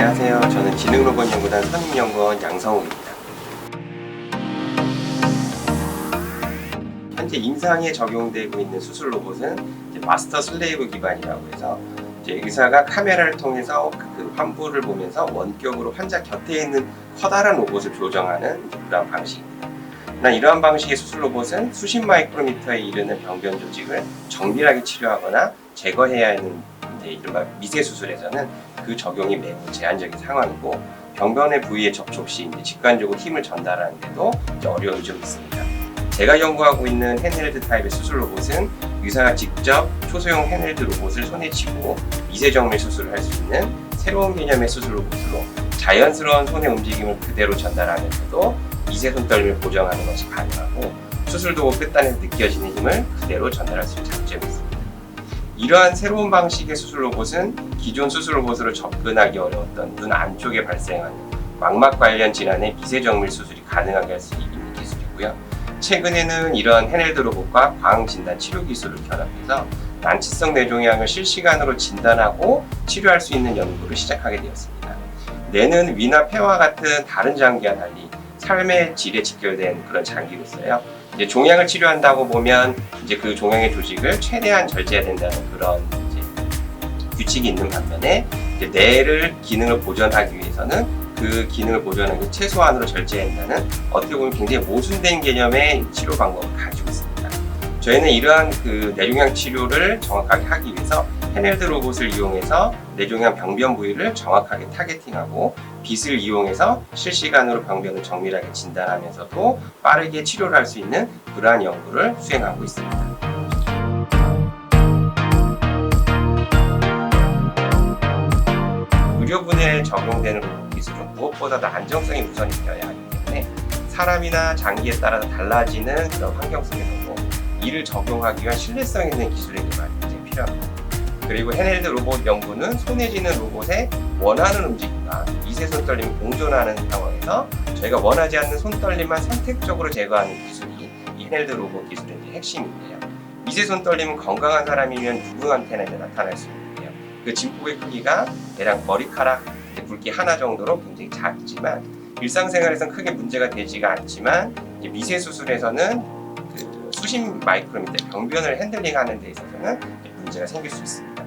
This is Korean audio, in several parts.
안녕하세요. 저는 지능로봇연구단 선임연구원 양성욱입니다. 현재 임상에 적용되고 있는 수술 로봇은 마스터 슬레이브 기반이라고 해서 의사가 카메라를 통해서 그- 그 환부를 보면서 원격으로 환자 곁에 있는 커다란 로봇을 조정하는 그런 방식입니다. 나 이러한 방식의 수술 로봇은 수십 마이크로미터에 이르는 병변 조직을 정밀하게 치료하거나 제거해야 하는 이제 이른바 미세 수술에서는 그 적용이 매우 제한적인 상황이고 병변의 부위에 접촉 시 이제 직관적으로 힘을 전달하는 데도 이제 어려움이 좀 있습니다. 제가 연구하고 있는 핸헬드 타입의 수술 로봇은 의사가 직접 초소형 핸헬드 로봇을 손에 쥐고 미세 정밀 수술을 할 수 있는 새로운 개념의 수술 로봇으로 자연스러운 손의 움직임을 그대로 전달하면서도 미세 손떨림을 보정하는 것이 가능하고 수술 도구 끝단에서 느껴지는 힘을 그대로 전달할 수 있습니다. 이러한 새로운 방식의 수술 로봇은 기존 수술 로봇으로 접근하기 어려웠던 눈 안쪽에 발생하는 망막 관련 질환의 미세 정밀 수술이 가능하게 할 수 있는 기술이고요. 최근에는 이러한 헤넬드 로봇과 광 진단 치료 기술을 결합해서 난치성 뇌종양을 실시간으로 진단하고 치료할 수 있는 연구를 시작하게 되었습니다. 뇌는 위나 폐와 같은 다른 장기와 달리 삶의 질에 직결된 그런 장기로서요. 이제 종양을 치료한다고 보면 이제 그 종양의 조직을 최대한 절제해야 된다는 그런 이제 규칙이 있는 반면에 이제 뇌를 기능을 보존하기 위해서는 그 기능을 보존하는 게 최소한으로 절제해야 한다는 어떻게 보면 굉장히 모순된 개념의 치료 방법을 가지고 있습니다. 저희는 이러한 그 뇌종양 치료를 정확하게 하기 위해서 헤넬드 로봇을 이용해서 뇌종양 병변 부위를 정확하게 타겟팅하고 빛을 이용해서 실시간으로 병변을 정밀하게 진단하면서도 빠르게 치료를 할 수 있는 그러한 연구를 수행하고 있습니다. 의료분야에 적용되는 기술은 무엇보다도 안정성이 우선이 되어야 하기 때문에 사람이나 장기에 따라서 달라지는 그런 환경 속에서도 이를 적용하기 위한 신뢰성 있는 기술의 개발이 필요합니다. 그리고 헤넬드 로봇 연구는 손에 쥐는 로봇의 원하는 움직임과 미세 손떨림이 공존하는 상황에서 저희가 원하지 않는 손떨림만 선택적으로 제거하는 기술이 이 헤넬드 로봇 기술의 핵심인데요. 미세 손떨림은 건강한 사람이면 누구한테나 나타날 수 있는데요. 그 진폭의 크기가 대략 머리카락 굵기 하나 정도로 굉장히 작지만 일상생활에서는 크게 문제가 되지가 않지만 미세 수술에서는 그 수십 마이크로미터 병변을 핸들링하는 데 있어서는 문제가 생길 수 있습니다.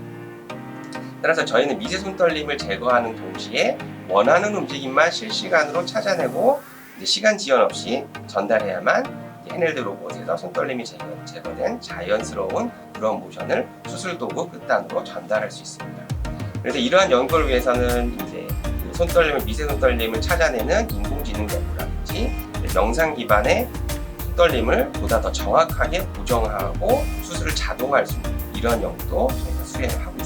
따라서 저희는 미세 손떨림을 제거하는 동시에 원하는 움직임만 실시간으로 찾아내고 시간 지연 없이 전달해야만 헤넬드 로봇에서 손떨림이 제거, 제거 된 자연스러운 그런 모션을 수술 도구 끝단으로 전달할 수 있습니다. 그래서 이러한 연구를 위해서는 이제 그 손떨림을 미세 손떨림을 찾아내는 인공지능 연구라든지 영상 기반의 손떨림을 보다 더 정확하게 보정하고 수술을 자동화할 수 있는 이런 연구도 저희가 수행을 하고 있습니다.